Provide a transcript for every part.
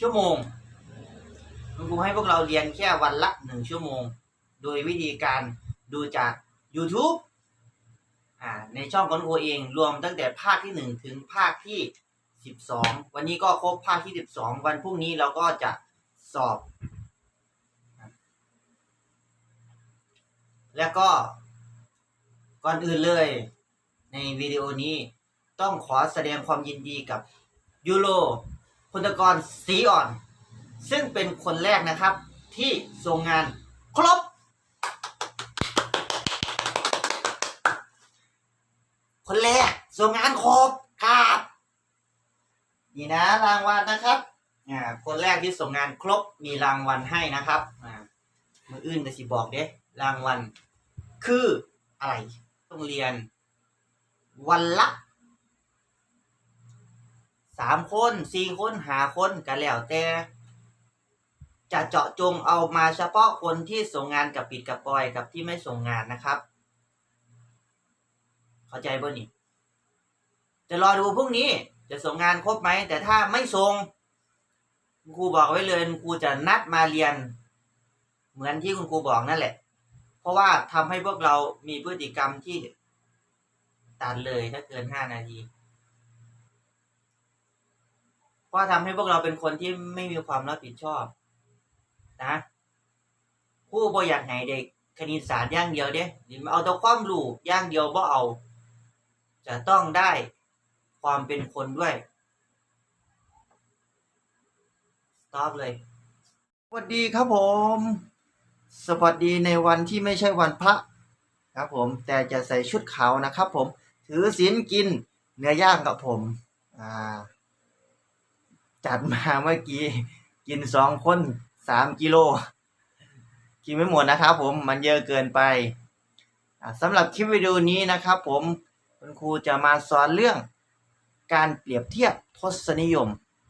ชั่วโมง คุณครูให้พวกเราเรียนแค่วันละหนึ่งชั่วโมง โดยวิธีการดูจาก YouTube อ่าในช่องของครูเองรวมตั้งแต่ภาคที่หนึ่งถึงภาคที่สิบสองวันนี้ก็ครบภาคที่สิบสองวันพรุ่งนี้เราก็จะสอบ แล้วก็ก่อนอื่นเลยในวิดีโอนี้ต้องขอแสดงความยินดีกับยูโร พลกรศรีอ่อน ซึ่งเป็นคนแรกนะครับ ที่ส่งงานครบ คนแรกส่งงานครบครับนี่นะรางวัลนะครับอ่าคนแรกที่ส่งงานครบมีรางวัลให้นะครับอ่ามืออื่นก็สิบอกเด้รางวัลคืออะไรต้องเรียนวันละ สามคนสี่คนหาคนก็แล้วแต่ จะเจาะจงเอามาเฉพาะคนที่ส่งงานกับปิดกับปล่อยกับที่ไม่ส่งงานนะครับ เข้าใจบ่นี่จะรอดูพรุ่งนี้จะส่งงานครบไหม แต่ถ้าไม่ส่งคุณครูบอกไว้เลยคุณครูจะนัดมาเรียน เหมือนที่คุณครูบอกนั่นแหละ เพราะว่าทำให้พวกเรามีพฤติกรรมที่ตัดเลยถ้าเกินห้านาที ราะทำให้พวกเราเป็นคนที่ไม่มีความรับผิดชอบ นะครูบ่อยากให้เด็กคณิตศาสตร์อย่างเดียวเด้หรือเอาแต่ความรู้อย่างเดียวบ่เอา จะต้องได้ความเป็นคนด้วยสตอปเลย สวัสดีครับผม สวัสดีในวันที่ไม่ใช่วันพระ ครับผม แต่จะใส่ชุดขาวนะครับผม ถือศีลกินเนื้อย่างกับผม อ่า จัดมาเมื่อกี้ กินสองคนสามกิโล กินไม่หมดนะครับผมมันเยอะเกินไปสำหรับคลิปวิดีโอนี้นะครับผมคุณครูจะมาสอนเรื่อง การเปรียบเทียบทศนิยม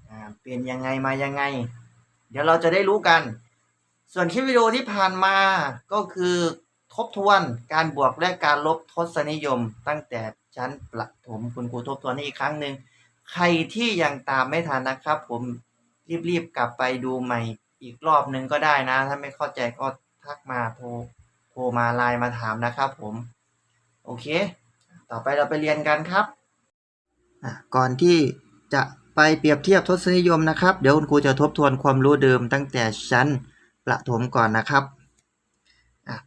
อ่าเป็นยังไงมายังไง เดี๋ยวเราจะได้รู้กัน ส่วนคลิปวิดีโอที่ผ่านมาก็คือทบทวนการบวกและการลบทศนิยม ตั้งแต่ชั้นประถมคุณครูทบทวนให้อีกครั้งหนึ่ง ใครที่ยังตามไม่ทันนะครับ ผมรีบๆกลับไปดูใหม่อีกรอบหนึ่งก็ได้นะ ถ้าไม่เข้าใจก็ทักมาโทรโทรมาไลน์มาถามนะครับ ผม โอเค ต่อไปเราไปเรียนกันครับก่อนที่จะไปเปรียบเทียบทศนิยมนะครับ เดี๋ยวคุณครูจะทบทวนความรู้เดิมตั้งแต่ชั้นประถมก่อนนะครับ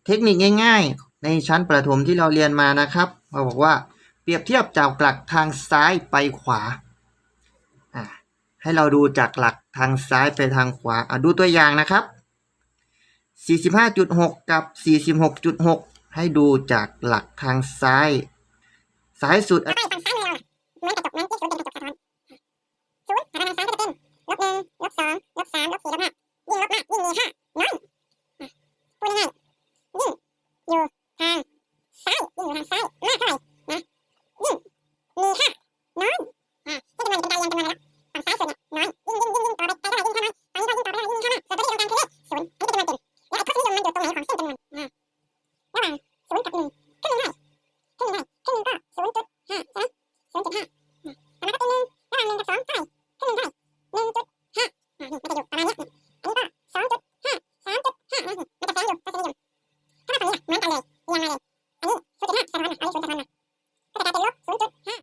เทคนิคง่าย ๆ ในชั้นประถมที่เราเรียนมานะครับเราบอกว่าเปรียบเทียบจากหลักทางซ้ายไปขวา ให้เราดูจากหลักทางซ้ายไปทางขวาอะดูตัวอย่างนะครับ 45.6 กับ 46.6 ให้ดูจากหลักทางซ้าย ซ้ายสุด ถ้าไปทางซ้ายมือเราเหมือนกระจกมันที่ศูนย์เป็นกระจกสะท้อนศูนย์หาทางซ้ายก็จะเป็นลบหนึ่งลบสองลบสามลบสี่ลบห้ายิ่งลบมากยิ่งมีค่าน้อยยิ่งอยู่ทางซ้ายยิ่งอยู่ทางซ้ายมากเท่าไหร่นะยิ่งมีค่าน้อยอะก็จำนวนเป็นกเรียนจำนวนอะไรละฝั่งซ้ายสุดเนี่ยน้อยยิ่งยิ่งยิ่งยิ่งต่อไปไปเท่าไหร่ยิ่งค่าน้อยฝั่งนี้ก็ยิ่งต่อไปเท่าไหร่ยิ่งค่ามากส่วนตัวที่งกลางคือเลขศูนย์อันนี้เป็นจำนวบังไหนของเส้นจำนวนอะระหว่งศูนย์กับหนึ่งครึ่งหนึ่งเท่าไหร่ครึ่งหนึ่งเท่าไหร่ครึ่งหนึ่งก็ศูนย์จุดห้าใช่ไหมศูนย์จุดห้าอันนั้นก็เป็นหนึ่งระหว่างหนึ่งกับสองเท่าไหร่ครึ่งหนึ่งเท่าไหร่หนึ่งจุดห้าอ่านี่มันจะอยู่ประมาณนี้ยนี่อันนี้ก็สองจุดห้าสามจุดห้านะนี่มันจะแฝงอยู่ทศนิยมถ้ามาฝั่งนี้เหมือนกันเลยเรียงมาเลยอันนี้ศูนย์จุดห้าสะท้อนมาอันนี้ศูนย์สอนมาก็จะกลายเป็นลบศูนย์จุดห้า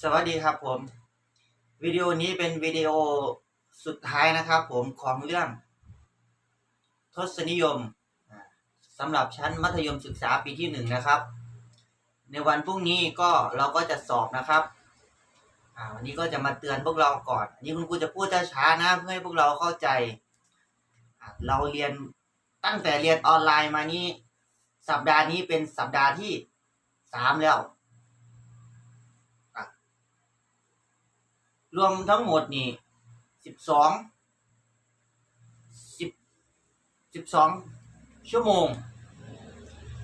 สวัสดีครับผม วิดีโอนี้เป็นวิดีโอสุดท้ายนะครับ ผมของเรื่อง ทศนิยมสำหรับชั้นมัธยมศึกษาปีที่หนึ่งนะครับ ในวันพรุ่งนี้ก็เราก็จะสอบนะครับวันนี้ก็จะมาเตือนพวกเราก่อนอันนี้คุณครูจะพูดช้าๆนะเพื่อให้พวกเราเข้าใจ เราเรียนตั้งแต่เรียนออนไลน์มานี้ สัปดาห์นี้เป็นสัปดาห์ที่สามแล้ว รวมทั้งหมดนี่สิบสองสิบสิบสองชั่วโมง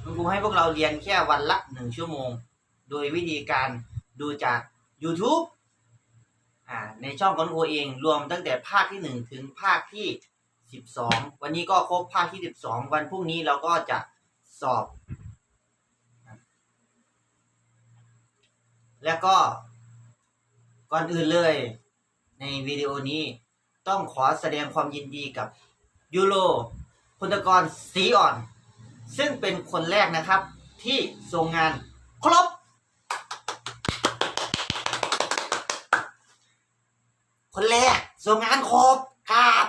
คุณครูให้พวกเราเรียนแค่วันละหนึ่งชั่วโมง โดยวิธีการดูจาก YouTube อ่าในช่องของครูเองรวมตั้งแต่ภาคที่หนึ่งถึงภาคที่สิบสองวันนี้ก็ครบภาคที่สิบสองวันพรุ่งนี้เราก็จะสอบ แล้วก็ ก่อนอื่นเลย ในวิดีโอนี้ต้องขอแสดงความยินดีกับยูโรพลกรศรีอ่อน ซึ่งเป็นคนแรกนะครับ ที่ส่งงานครบ คนแรกส่งงานครบครับ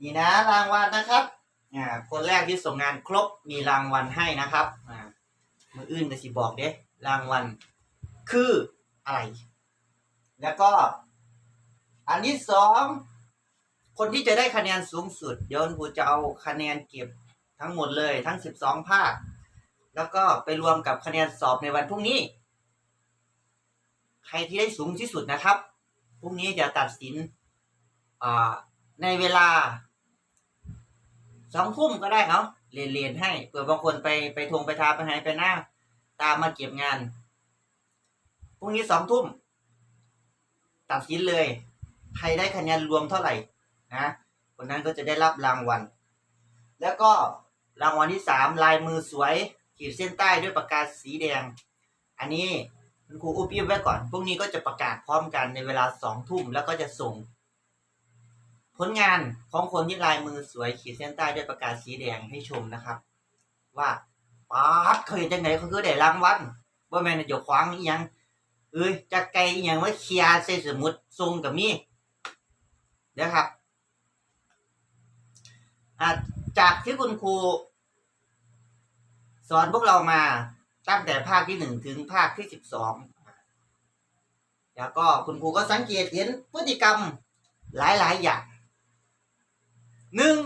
นี่นะรางวัลนะครับอ่าคนแรกที่ส่งงานครบมีรางวัลให้นะครับอ่ามืออื่นจะสิบอกเด้รางวัลคืออะไร แล้วก็ อันที่สองคนที่จะได้คะแนนสูงสุด เดี๋ยวครูจะเอาคะแนนเก็บทั้งหมดเลยทั้งสิบสองภาค แล้วก็ไปรวมกับคะแนนสอบในวันพรุ่งนี้ ใครที่ได้สูงที่สุดนะครับพรุ่งนี้จะตัดสินอ่าในเวลาสองทุ่มก็ได้เนาะเรียนเรียนให้เผื่อบางคนไปไปทงไปทาไปไหนไปหน้า ตามมาเก็บงานพรุ่งนี้สองทุ่ม ตัดสินเลย ใครได้คะแนนรวมเท่าไหร่นะคนนั้นก็จะได้รับรางวัล แล้วก็รางวัลที่สามลายมือสวย ขีดเส้นใต้ด้วยปากกาสีแดง อันนี้คุณครูอุบอิบไว้ก่อนพรุ่งนี้ก็จะประกาศพร้อมกันในเวลาสองทุ่มแล้วก็จะส่ง ผลงานของคนที่ลายมือสวยขีดเส้นใต้ด้วยปากกาสีแดงให้ชมนะครับ ว่าป๊าดเคยจังไหนเขาคือได้รางวัลว่าแม่นจะขวางอีหยัง เอ้ยจะไกลอย่างว่าเคลียร์ใส่สมุดทรงกับมีเดี๋ยวครับจากที่คุณครูสอนพวกเรามาตั้งแต่ภาคที่หนึ่งถึงภาคที่สิบสองแล้วก็คุณครูก็สังเกตเห็นพฤติกรรมหลาย ๆ อย่างหนึ่ง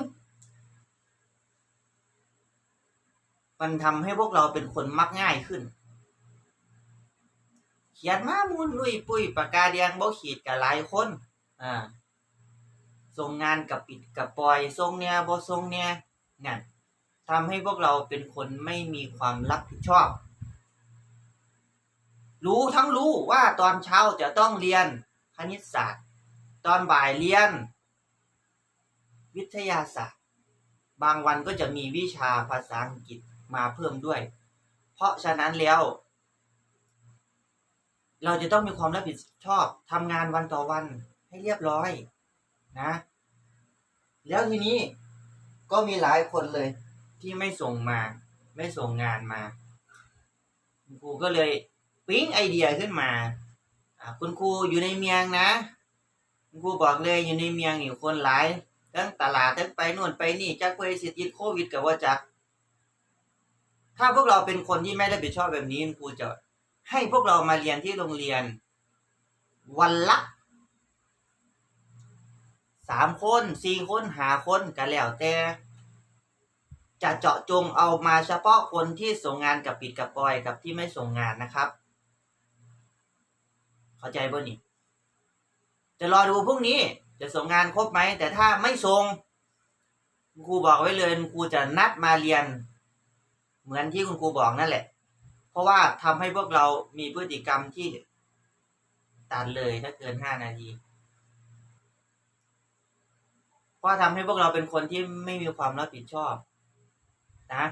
มันทำให้พวกเราเป็นคนมักง่ายขึ้น ขียนมามูลลุยปุ้ยปากกาแดงบ่ขีดกับหลายคนอ่าส่งงานกับปิดกับปล่อยส่งเนี่ยบ่ส่งเนี่ยนั่นทำให้พวกเราเป็นคนไม่มีความรับผิดชอบ รู้ทั้งรู้ว่าตอนเช้าจะต้องเรียนคณิตศาสตร์ ตอนบ่ายเรียน วิทยาศาสตร์ บางวันก็จะมีวิชาภาษาอังกฤษมาเพิ่มด้วย เพราะฉะนั้นแล้ว เราจะต้องมีความรับผิดชอบทำงานวันต่อวันให้เรียบร้อยนะ แล้วทีนี้ก็มีหลายคนเลย ที่ไม่ส่งมา ไม่ส่งงานมาคุณครูก็เลยปิ๊งไอเดียขึ้นมาคุณครูอยู่ในเมียงนะ คุณครูบอกเลยอยู่ในเมียงนี่คนหลายทั้งตลาดทั้งไปนู่นไปนี่จักเพื่อสิติดโควิดกับว่าจักถ้าพวกเราเป็นคนที่ไม่รับผิดชอบแบบนี้คุณครูจะ ให้พวกเรามาเรียนที่โรงเรียน วันละสามคนสี่คนหาคนกันแล้วแต่จะเจาะจงเอามาเฉพาะคนที่ส่งงานกับปิดกับปล่อยกับที่ไม่ส่งงานนะครับ เข้าใจบ่นี่ จะรอดูพรุ่งนี้จะส่งงานครบไหม แต่ถ้าไม่ส่งครูบอกไว้เลยครูจะนัดมาเรียน เหมือนที่คุณครูบอกนั่นแหละ เพราะว่าทำให้พวกเรามีพฤติกรรมที่ตัดเลยถ้าเกินห้านาที เพราะทำให้พวกเราเป็นคนที่ไม่มีความรับผิดชอบ นะ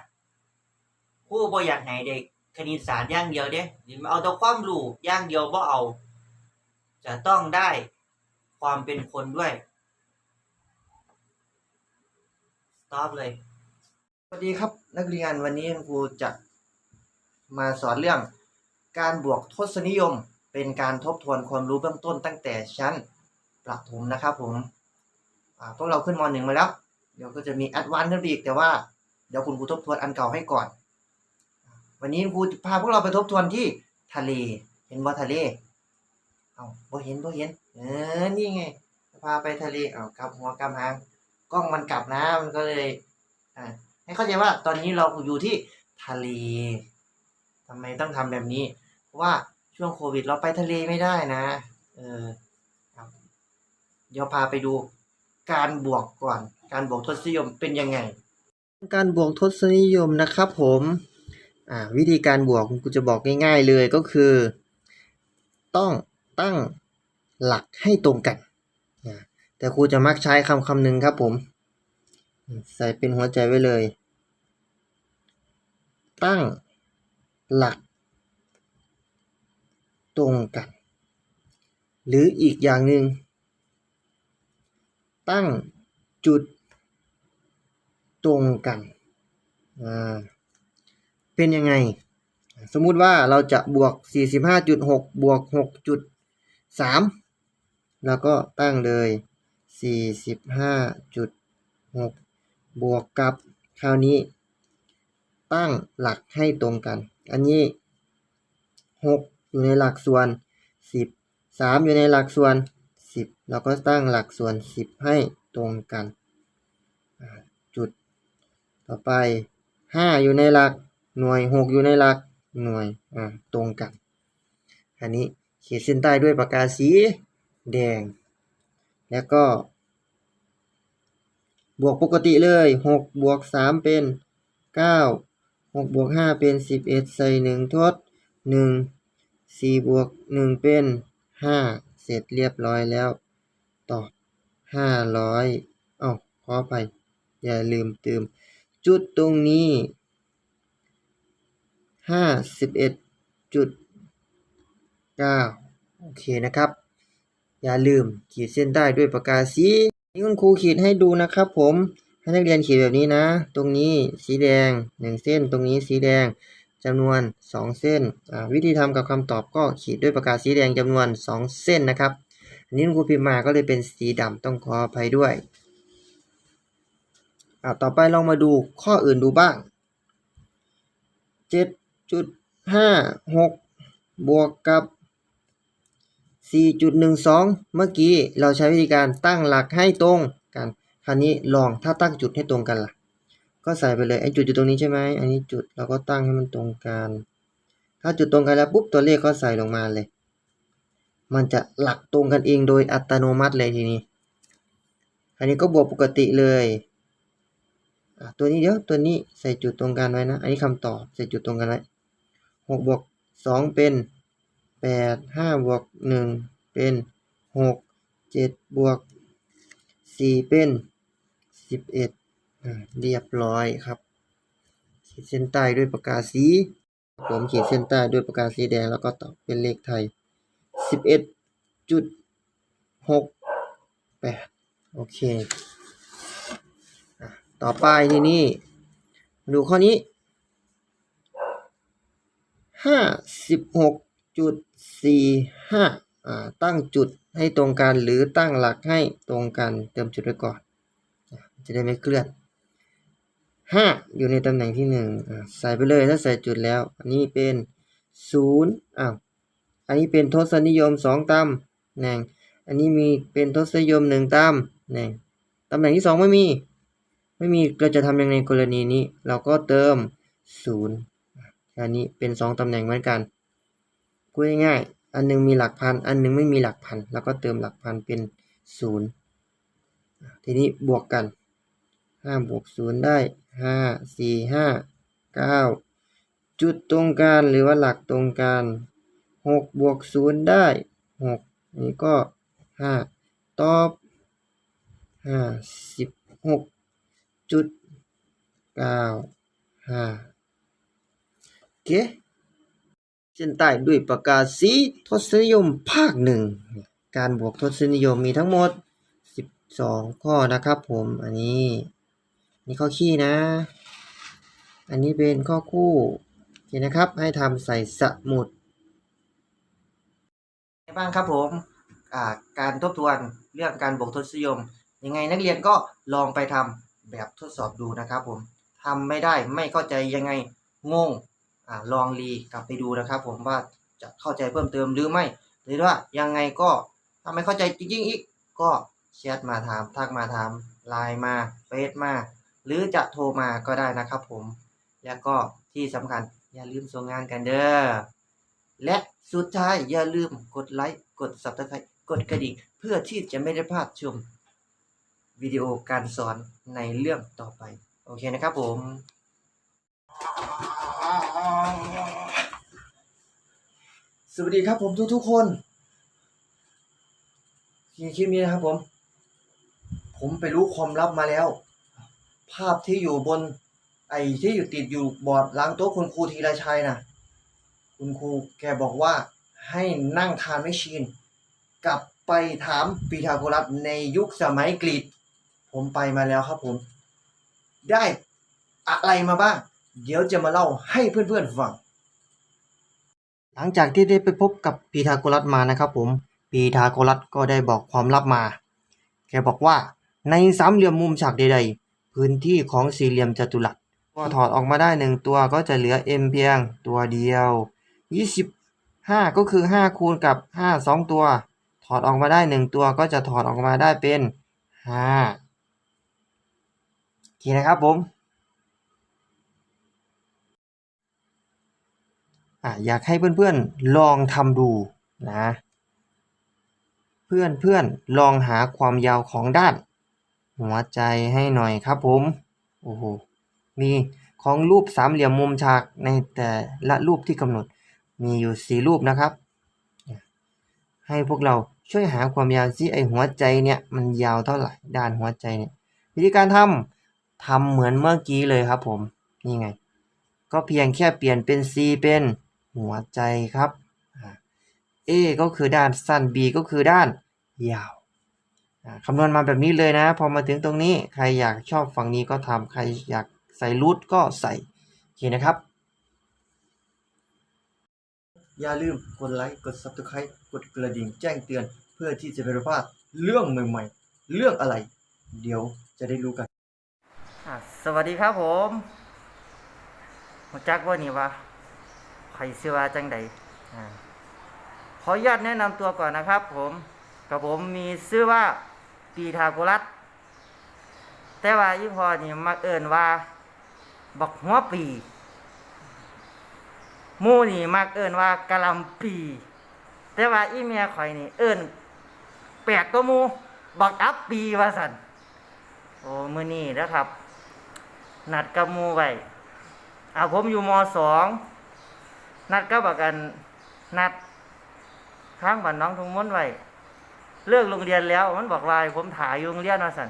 ครู่บ่อยากให้เด็กคณิตศาสตร์อย่างเดียวเด้หรือเอาแต่ความรู้อย่างเดียวบ่เอา จะต้องได้ความเป็นคนด้วย stop เลยสวัสดีครับนักเรียนวันนี้ครูจะ มาสอนเรื่องการบวกทศนิยม เป็นการทบทวนความรู้เบื้องต้นตั้งแต่ชั้นประถมนะครับผมพวกเราขึ้นมหนึ่งมาแล้ว เดี๋ยวก็จะมีแอดวานซ์ขึ้นไปอีกแต่ว่าเดี๋ยวคุณครูทบทวนอันเก่าให้ก่อน วันนี้คุณครูจะพาพวกเราไปทบทวนที่ทะเล เห็นว่าทะเล เอาบ่เห็นบ่เห็น เออ นี่ไง พาไปทะเล เอากลับหัวกลับหาง กล้องมันกลับนะ มันก็เลย อ่า ให้เข้าใจว่าตอนนี้เราอยู่ที่ทะเล ทำไมต้องทำแบบนี้ เพราะว่าช่วงโควิดเราไปทะเลไม่ได้นะ เออครับเดี๋ยวพาไปดูการบวกก่อน การบวกทศนิยมเป็นยังไง การบวกทศนิยมนะครับผมอ่าวิธีการบวกกูจะบอกง่าย ๆเลยก็คือ ต้องตั้งหลักให้ตรงกันแต่ครูจะมักใช้คำคำหนึ่งครับผม ใส่เป็นหัวใจไว้เลย ตั้ง หลัก ตรงกัน หรืออีกอย่างหนึ่งตั้งจุดตรงกัน เป็นยังไง สมมุติว่าเราจะบวก 45.6 บวก 6.3 แล้วก็ตั้งเลย 45.6 บวกกับ คราวนี้ ตั้งหลักให้ตรงกัน อันนี้6อยู่ในหลักส่วน10 3อยู่ในหลักส่วน10แล้วก็ตั้งหลักส่วน10ให้ตรงกัน จุดต่อไป5อยู่ในหลักหน่วย6อยู่ในหลักหน่วยตรงกัน อันนี้ขีดเส้นใต้ด้วยปากกาสีแดง แล้วก็ บวกปกติเลย 6 บวก 3 เป็น 9 6บวก5เป็น11ใส่1ทด1 4บวก1เป็น5เสร็จเรียบร้อยแล้ว ตอบ500อ้าวขอไปอย่าลืมเติม จุดตรงนี้ห้าสิบเอ็ดจุดเก้าโอเคนะครับ อย่าลืมขีดเส้นใต้ด้วยปากกาสีนี่คุณครูขีดให้ดูนะครับผม ให้นักเรียนขีดแบบนี้นะ ตรงนี้สีแดงหนึ่งเส้น ตรงนี้สีแดงจำนวนสองเส้น วิธีทำกับคำตอบก็ขีดด้วยปากกาสีแดงจำนวนสองเส้นนะครับอันนี้คุณครูพิมพ์มาก็เลยเป็นสีดำต้องขออภัยด้วยอ่าต่อไปลองมาดูข้ออื่นดูบ้างเจ็ดจุดห้าหกบวกกับสี่จุดหนึ่งสองเมื่อกี้เราใช้วิธีการตั้งหลักให้ตรงกัน คราวนี้ลองถ้าตั้งจุดให้ตรงกันล่ะ ก็ใส่ไปเลยไอ้จุดอยู่ตรงนี้ใช่ไหมอันนี้จุดเราก็ตั้งให้มันตรงกัน ถ้าจุดตรงกันแล้วปุ๊บตัวเลขก็ใส่ลงมาเลย มันจะหลักตรงกันเองโดยอัตโนมัติเลยทีนี้อันนี้ก็บวกปกติเลยตัวนี้เดี๋ยวตัวนี้ใส่จุดตรงกันไว้นะ อันนี้คำตอบใส่จุดตรงกันไว้หกบวกสองเป็นแปดห้าบวกหนึ่งเป็นหกเจ็ดบวกสี่เป็น สิบเอ็ดเรียบร้อยครับ ขีดเส้นใต้ด้วยปากกาสีผมขีดเส้นใต้ด้วยปากกาสีแดงแล้วก็ตอบเป็นเลขไทยสิบเอ็ดจุดหกแปดโอเคต่อไปทีนี้ดูข้อนี้ห้าสิบหกจุดสี่ห้าอ่าตั้งจุดให้ตรงกันหรือตั้งหลักให้ตรงกันเติมจุดไว้ก่อน จะได้ไม่เคลื่อนห้าอยู่ในตำแหน่งที่หนึ่งอ่าใส่ไปเลยถ้าใส่จุดแล้ว อันนี้เป็นศูนย์อ้าวอันนี้เป็นทศนิยมสองตำแหน่ง อันนี้มีเป็นทศนิยมหนึ่งตำแหน่งตำแหน่งที่สองไม่มี ไม่มีเราจะทำยังไงกรณีนี้ เราก็เติมศูนย์อันนี้เป็นสองตำแหน่งเหมือนกันพูดง่ายๆอันหนึงมีหลักพัน อันหนึงไม่มีหลักพัน แล้วก็เติมหลักพันเป็นศูนย์ทีนี้บวกกัน ห้าบวกศูนย์ได้ห้าสี่ห้าเก้าจุดตรงกลางหรือว่าหลักตรงกลางหกบวกศูนย์ได้หกนี่ก็ห้าตอบห้าสิบหกจุดเก้าห้าโอเคเส้นใต้ด้วยปากกาสีทศนิยมภาคหนึ่งการบวกทศนิยมมีทั้งหมดสิบสองข้อนะครับผมอันนี้ นี่ข้อขี้นะ อันนี้เป็นข้อคู่โอเคนะครับ ให้ทำใส่สมุดบ้างครับผมการทบทวนเรื่องการบวกทศนิยม ยังไงนักเรียนก็ลองไปทำแบบทดสอบดูนะครับผมทำไม่ได้ไม่เข้าใจยังไงงงอลองรีกลับไปดูนะครับผมว่าจะเข้าใจเพิ่มเติมหรือไม่ หรือว่ายังไงก็ถ้าไม่เข้าใจจริงๆอีกก็แชทมาถามทักมาถามไลน์มาเฟซมา รือจะโทรมาก็ได้นะครับผม แล้วก็ที่สำคัญอย่าลืมส่งงานกันเด้อ และสุดท้ายอย่าลืมกดไลค์ กด subscribe กดกระดิ่งเพื่อที่จะไม่ได้พลาดชมวิดีโอการสอนในเรื่องต่อไป โอเคนะครับผมสวัสดีครับผมทุกๆคนคลิปนี้นะครับผม ผมไปรู้ความลับมาแล้ว ภาพที่อยู่บน ไอ้ที่อยู่ติดอยู่บอร์ดล้างโต๊ะคุณครูธีรชัยนะคุณครูแกบอกว่าให้นั่งทานไมชีน กลับไปถามปีทาโกรัสในยุคสมัยกรีกผมไปมาแล้วครับผม ได้อะไรมาบ้าง เดี๋ยวจะมาเล่าให้เพื่อนๆฟัง หลังจากที่ได้ไปพบกับปีทาโกรัสมานะครับผมปีทาโกรัสก็ได้บอกความลับมา แกบอกว่าในสามเหลี่ยมมุมฉากใดๆ พื้นที่ของสี่เหลี่ยมจัตุรัสก็ถอดออกมาได้หนึ่งตัวก็จะเหลือ m เพียงตัวเดียว 25 ก็คือ 5 คูณกับ 5 2 ตัว ถอดออกมาได้หนึ่งตัวก็จะถอดออกมาได้เป็น5โอเคนะครับผมอะอยากให้เพื่อนๆลองทำดูนะ เพื่อนๆลองหาความยาวของด้าน หัวใจให้หน่อยครับผม โอ้โห มีของรูปสามเหลี่ยมมุมฉากในแต่ละรูปที่กำหนด มีอยู่สี่รูปนะครับ ให้พวกเราช่วยหาความยาวซิไอหัวใจเนี่ยมันยาวเท่าไหร่ด้านหัวใจเนี่ยวิธีการทำทำเหมือนเมื่อกี้เลยครับผม นี่ไง ก็เพียงแค่เปลี่ยนเป็น C เป็นหัวใจครับอ่า A ก็คือด้านสั้น B ก็คือด้านยาว คำนวณมาแบบนี้เลยนะ พอมาถึงตรงนี้ใครอยากชอบฝั่งนี้ก็ทำใครอยากใส่รูทก็ใส่โอเคนะครับ อย่าลืมกดไลค์กด Subscribe กดกระดิ่งแจ้งเตือน เพื่อที่จะไม่พลาดเรื่องใหม่ๆ เรื่องอะไร เดี๋ยวจะได้รู้กัน สวัสดีครับผมมาจักว่านี่วะใครชื่อว่าจังใดอ่าขออนุญาตแนะนำตัวก่อนนะครับผมกับผมมีชื่อว่า ปีทาโกรัสแต่ว่าอีพอนี่มักเอินว่า บักหัวปีมูนี่มักเอินว่ากะลำปี แต่ว่าอีเมียข่อยนี่ เอินแปลกตัวมูบักอัพปีว่าสันโอ้มือนี่นะครับ นัดกับมูไว้อาผมอยู่มสองนัดกับบักกันนัดข้างบ้านน้องทุ่งม้นไว้ เลิกโรงเรียนแล้ว มันบอกว่าผมถ่ายอยู่โรงเรียนว่าสัน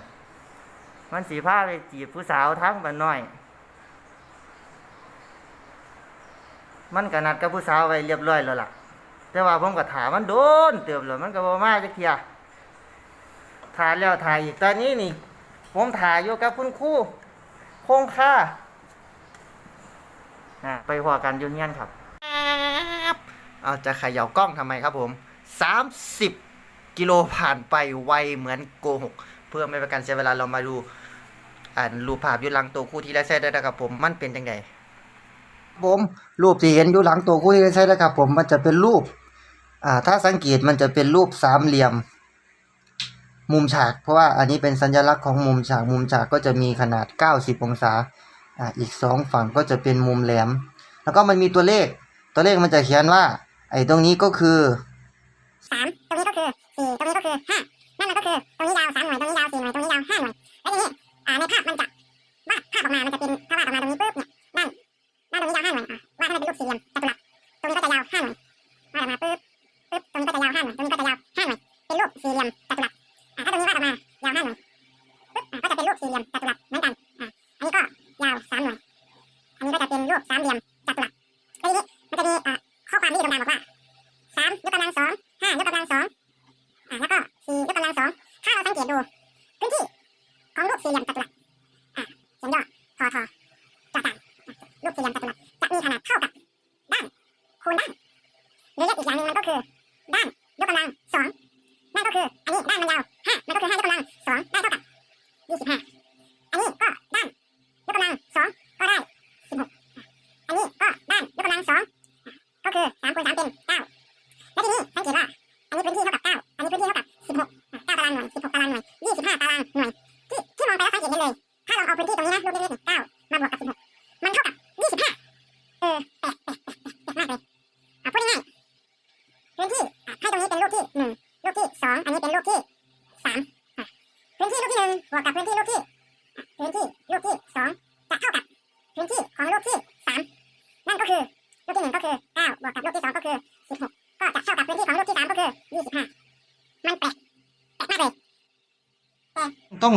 มันสีผ้าไปจีบผู้สาวทั้งบ้านน้อย มันก็นัดกับผู้สาวไว้เรียบร้อยแล้วล่ะ แต่ว่าผมก็ถามมันโดนเติมแล้วมันก็บ่มาจักเทียถ่ายแล้วถ่ายอีกตอนนี้นี่ ผมถ่ายอยู่กับคุณครูคงค่าไปพอกันยุ่งยันครับ เอาจะเขย่ากล้องทำไมครับผม30 กิโลผ่านไปไวเหมือนโกหก เพื่อไม่เป็นการเสียเวลาเรามาดูอ่านรูปภาพอยู่หลังตัวคู่ที่ได้ใช้ได้นะครับผมมันเป็นยังไงผมรูปที่เห็นอยู่หลังตัวคู่ที่ได้ใช้นะครับผมมันจะเป็นรูปอ่าถ้าสังเกตมันจะเป็นรูปสามเหลี่ยม มุมฉาก เพราะว่าอันนี้เป็นสัญลักษณ์ของมุมฉากมุมฉากก็จะมีขนาด 90 องศาอ่าอีกสองฝั่งก็จะเป็นมุมแหลม แล้วก็มันมีตัวเลข ตัวเลขมันจะเขียนว่า ไอ้ตรงนี้ก็คือสามตรงนี้ก็คือ สี่ตรงนี้ก็คือห้านั่นมันก็คือตรงนี้ยาวสามหน่วยตรงนี้ยาวสี่หน่วยตรงนี้ยาวห้าหน่วยแล้วทีนี้อ่าในภาพมันจะวาดภาพออกมามันจะเป็นถ้าวาดออกมาตรงนี้ปุ๊บเนี่ยนั่นนั่นตรงนี้ยาวห้าหน่วยอะวาดให้มันเป็นรูปสี่เหลี่ยมจัตุรัสตรงนี้ก็จะยาวห้าหน่วยวาดออกมาปุ๊บ 25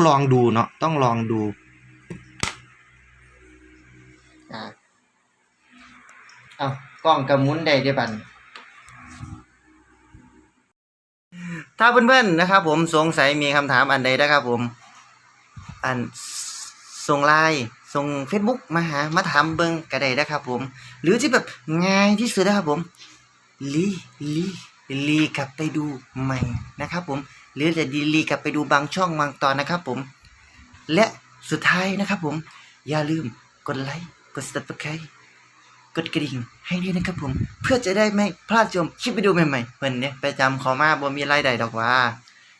ลองดูเนาะต้องลองดูอาเอากล้องกระมุนได้ด้วยบันถ้าเพื่อนๆนะครับ ผมสงสัยมีคำถามอันใดนะครับ ผม อันส่งไลน์ส่ง Facebook มาหามาถามเบิงกระไดนะครับ ผม หรือที่แบบง่ายที่สุดนะครับผมลีลี รีกลับไปดูใหม่นะครับผมหรือจะดีรีกลับไปดูบางช่องบางตอนนะครับผม และสุดท้ายนะครับผม อย่าลืมกดไลค์กด subscribe กดกระดิ่งให้ด้วยนะครับผม เพื่อจะได้ไม่พลาดชมคลิปวิดีโอใหม่ๆเพิ่นเนี่ยประจำขอมาบ่มีไรใดดอกว่า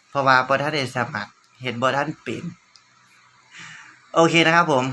เพราะว่าบ่ทันได้สมัครเห็นบ่ทันเป็น โอเคนะครับผม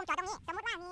วงจรตรงนี้ สมมติว่ามี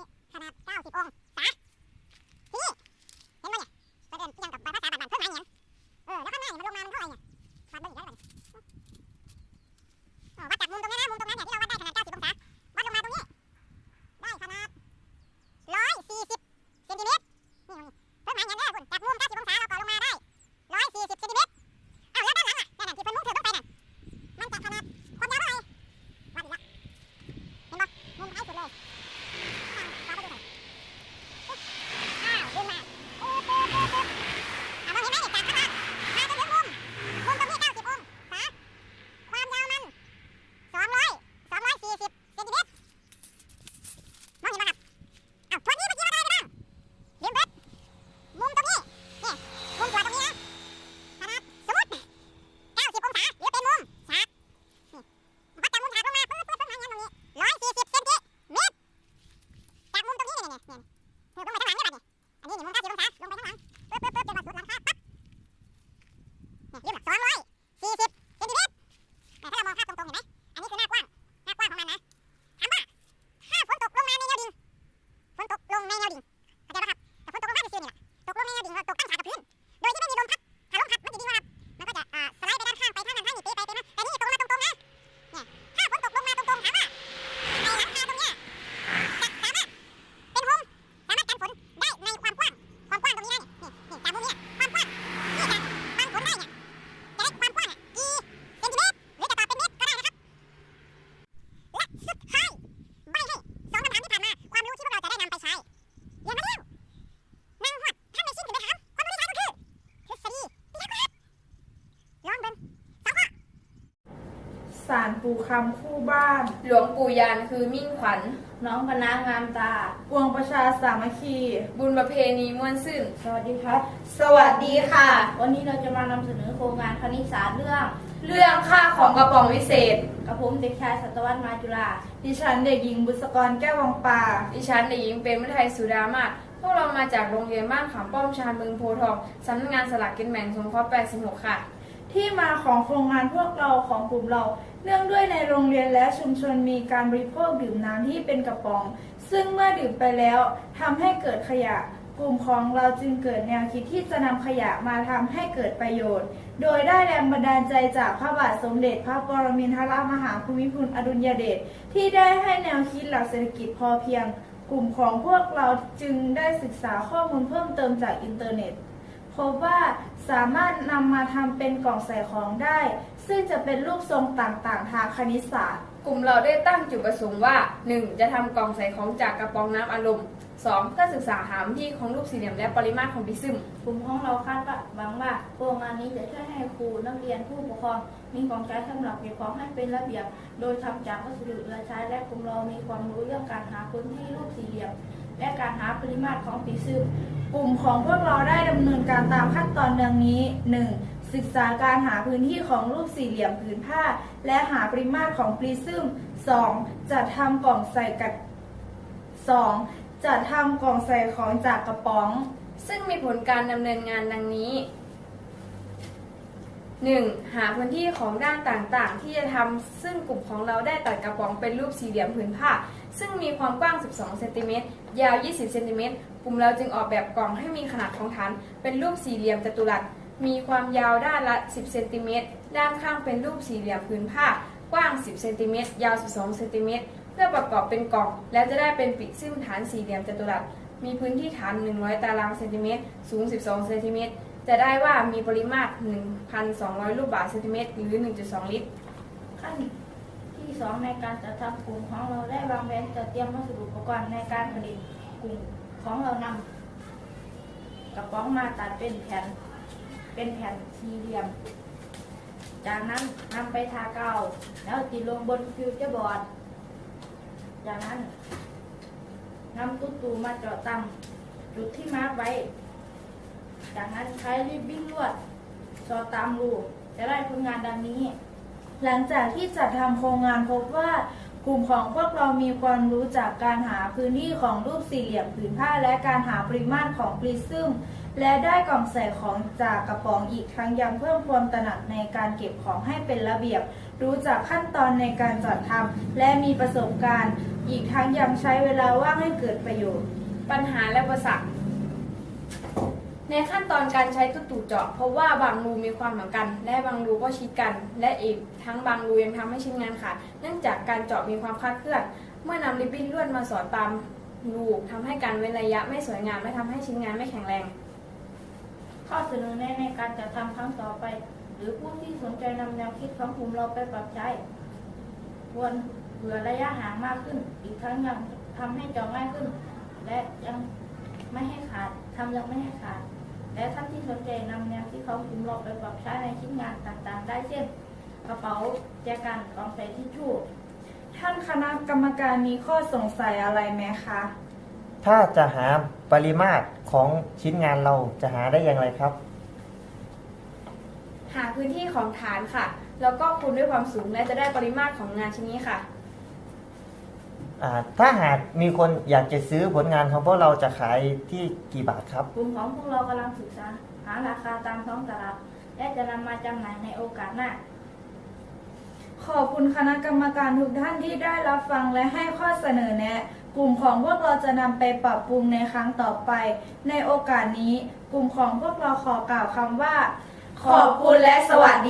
ปู่คำคู่บ้าน หลวงปู่ยานคือมิ่งขวัญ น้องพนางามตาปวงประชาสามัคคี บุญประเพณีม่วนซื่น สวัสดีครับ สวัสดีค่ะ วันนี้เราจะมานำเสนอโครงงานคณิตศาสตร์เรื่อง เรื่องค่าของกระป๋องวิเศษกระผมเด็กชายสัตวัฒน์มาจุฬาดิฉันเด็กหญิงบุษกรแก้ววังป่าดิฉันเด็กหญิงเป็นมไทยสุดามาศพวกเรามาจากโรงเรียนบ้านขามป้อมชานเมืองโพธิ์ทองสำนักงานสลากกินแบ่งสงเคราะห์86 ค่ะ ที่มาของโครงงานพวกเราของกลุ่มเรา เนื่องด้วยในโรงเรียนและชุมชนมีการบริโภคดื่มน้ำที่เป็นกระป๋อง ซึ่งเมื่อดื่มไปแล้วทำให้เกิดขยะ กลุ่มของเราจึงเกิดแนวคิดที่จะนำขยะมาทำให้เกิดประโยชน์ โดยได้แรงบันดาลใจจากพระบาทสมเด็จ พระปรมินทรมหาภูมิพลอดุลยเดชที่ได้ให้แนวคิดหลักเศรษฐกิจพอเพียง กลุ่มของพวกเราจึงได้ศึกษาข้อมูลเพิ่มเติมจากอินเทอร์เน็ตพบว่าสามารถนำมาทำเป็นกล่องใส่ของได้ ซึ่งจะเป็นรูปทรงต่างๆ ทางคณิตศาสตร์ กลุ่มเราได้ตั้งจุดประสงค์ว่า 1. จะทำกล่องใส่ของจากกระป๋องน้ำอารมณ์ 2. เพื่อศึกษาหาที่ของรูปสี่เหลี่ยมและปริมาตรของพิซึมกลุ่มของเราคาดว่าหวังว่าโครงงานนี้จะช่วยให้ครูนักเรียนผู้ปกครอง มีของใช้สำหรับเก็บของให้เป็นระเบียบ โดยทำจากวัสดุเหลือใช้และกลุ่มเรามีความรู้เรื่องการหาพื้นที่รูปสี่เหลี่ยม และการหาปริมาตรของปีซึมกลุ่มของพวกเราได้ดำเนินการตามขั้นตอนดังนี้ 1. ศึกษาการหาพื้นที่ของรูปสี่เหลี่ยมผืนผ้า และหาปริมาตรของปริซึม 2. จัดทำกล่องใส่กัด 2. จัดทำกล่องใส่ของจากกระป๋อง ซึ่งมีผลการดำเนินงานดังนี้ 1. หาพื้นที่ของด้านต่างๆ ที่จะทำซึ่งกลุ่มของเราได้ตัดกระป๋องเป็นรูปสี่เหลี่ยมผืนผ้า ซึ่งมีความกว้าง 12 เซนติเมตร ยาว 20 เซนติเมตร กลุ่มเราจึงออกแบบกล่องให้มีขนาดของฐาน เป็นรูปสี่เหลี่ยมจัตุรัส มีความยาวด้านละ 10 เซนติเมตร ด้านข้างเป็นรูปสี่เหลี่ยมผืนผ้า กว้าง 10 เซนติเมตร ยาว 12 เซนติเมตร เพื่อประกอบเป็นกล่อง และจะได้เป็นปิดซึ่งฐานสี่เหลี่ยมจัตุรัส มีพื้นที่ฐาน 100 ตารางเซนติเมตร สูง 12 เซนติเมตร จะได้ว่ามีปริมาตร 1,200 ลูกบาศก์เซนติเมตร หรือ 1.2 ลิตร ขั้นที่สองในการจัดทำกลุ่มของเราได้วางแผนจัดเตรียมวัสดุอุปกรณ์ในการผลิตกลุ่มของเรานำกระป๋องมาตัดเป็นแผ่น เป็นแผ่นสี่เหลี่ยม จากนั้นนำไปทากาวแล้วติดลงบนฟิวเจอร์บอร์ด จากนั้นนำตุ๊ตูมาเจาะตำจุดที่มาร์กไว้ จากนั้นใช้ริบบิ้นลวดสอดตามรูจะได้ผลงานดังนี้ หลังจากที่จัดทำโครงงานพบว่ากลุ่มของพวกเรามีความรู้จากการหาพื้นที่ของรูปสี่เหลี่ยมผืนผ้า และการหาปริมาตรของปริซึม และได้กล่องใส่ของจากกระป๋องอีกทั้งยังเพิ่มความตระหนักในการเก็บของให้เป็นระเบียบ รู้จักขั้นตอนในการจัดทำและมีประสบการณ์ อีกทั้งยังใช้เวลาว่างให้เกิดประโยชน์ ปัญหาและอุปสรรคในขั้นตอนการใช้ตุ่เจาะเพราะว่าบางรูมีความเหมือนกัน และบางรูก็ชิดกัน และอีกทั้งบางรูยังทำให้ชิ้นงานขาดเนื่องจากการเจาะมีความคลาดเคลื่อน เมื่อนำริบบิ้นลวดมาสอดตามรูทำให้การเว้นระยะไม่สวยงามและทำให้ชิ้นงานไม่แข็งแรง ข้อเสนอแนะในการจัดทำครั้งต่อไป หรือผู้ที่สนใจนำแนวคิดของกลุ่มเราไปปรับใช้ ควรเผื่อระยะห่างมากขึ้น อีกทั้งยังทำให้จาะง่ายขึ้น และยังไม่ให้ขาดทำยังไม่ให้ขาด และท่านที่สนใจนำแนวคิดของกลุ่มเราไปปรับใช้ในชิ้นงานต่างๆ ได้เช่น กระเป๋าแจกันกล่องใส่ทิชชู่ท่านคณะกรรมการมีข้อสงสัยอะไรไหมคะ ถ้าจะหาปริมาตรของชิ้นงานเราจะหาได้อย่างไรครับ หาพื้นที่ของฐานค่ะ แล้วก็คูณด้วยความสูงและจะได้ปริมาตรของงานชิ้นนี้ค่ะ อ่าถ้าหากมีคนอยากจะซื้อผลงานของพวกเราจะขายที่กี่บาทครับ กลุ่มของพวกเรากำลังศึกษา หาราคาตามท้องตลาด และจะนำมาจำหน่ายในโอกาสหน้า ขอบคุณคณะกรรมการทุกท่านที่ได้รับฟังและให้ข้อเสนอแนะ กลุ่มของพวกเราจะนำไปปรับปรุงในครั้งต่อไป ในโอกาสนี้ กลุ่มของพวกเราขอกล่าวคำว่า ขอบคุณและสวัสดี